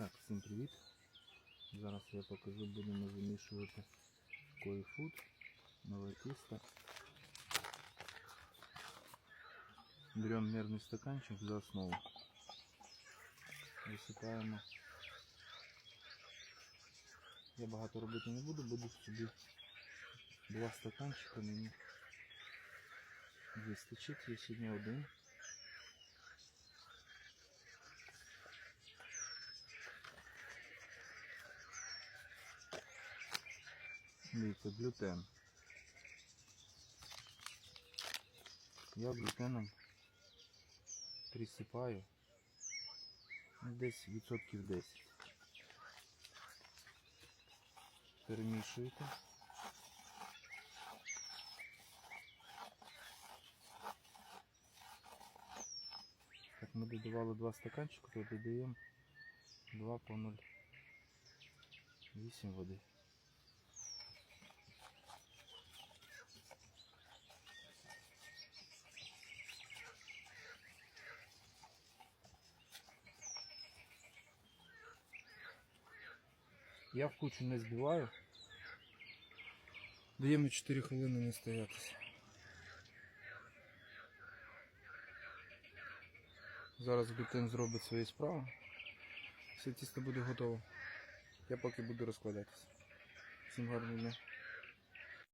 Так, всім привіт. Зараз я покажу, будемо замішувати кой-фуд, нове тісто. Беремо мерний стаканчик за основу. Висипаємо. Я багато робити не буду, буду собі два стаканчика мені вистачить. Я сьогодні один. Глютен. Я глютеном присипаю десь відсотків 10. Перемішуєте. Так, ми додавали два стаканчика, то додаємо 2 по 0,8 води. Я в кучу не збиваю. Даємо 4 хвилини не стоятися. Зараз глютен зробить свої справи. Все тісто буде готово. Я поки буду розкладатися. Всім гарного дня.